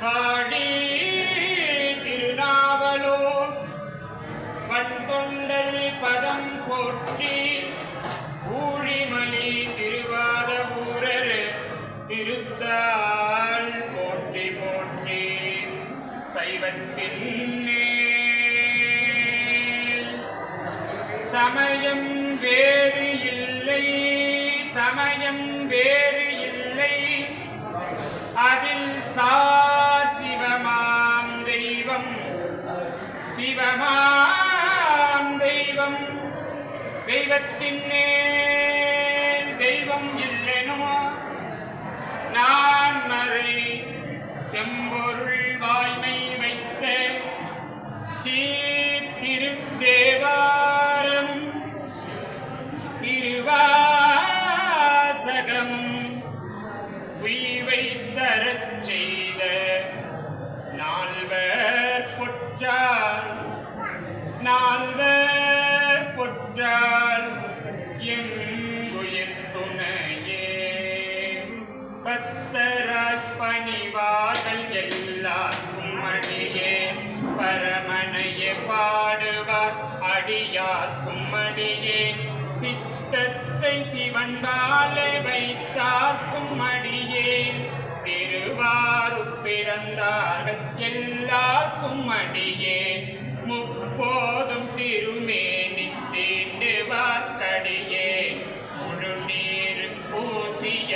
பாடி திருநாவலோ வன்தொண்டர் பதம் போற்றி ஊழிமணி திருவாதபூரர் திருத்தால் போற்றி போற்றி சைவத்தின் சமயம் வேறு இல்லை சமயம் வேறு சிவமாம் தெய்வம். தெய்வத்தின் தெய்வம் இல்லைனுமோ நான் மறை செம்பொருள் வாய்மை வைத்த சீர்திருத்தேவாரம். திருவாசகம் உய்வை தரச் செய்த நால்வர் பாடுவார் அடியார் கும்மடியே? சித்தத்தை சிவன் பாலை வைத்தார்க்கும் அடியேன் திருவாரூர் பிறந்தார்கள் எல்லாருக்கும் அடியே முப்போதும் திருமேனி தீண்டுவார்க்கடியேன் முழு நீர் பூசிய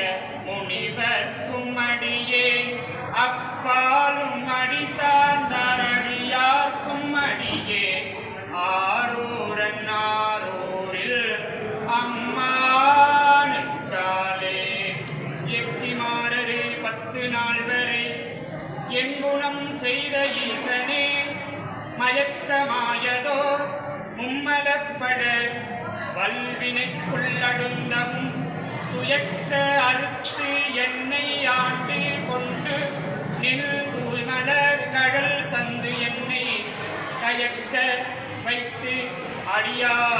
முனிவர்க்கும் அடியேன் அப்பாலும் அடிசார் என்குணம் செய்த ஈசனே மயக்கமாயதோ மும்மலப்பட வல்வினைக்குள்ளடுந்தவும் துயக்க அறுத்து என்னை ஆண்டு கொண்டு நில் தூய்மல கடல் தந்து என்னை கயக்க வைத்து அடியார்.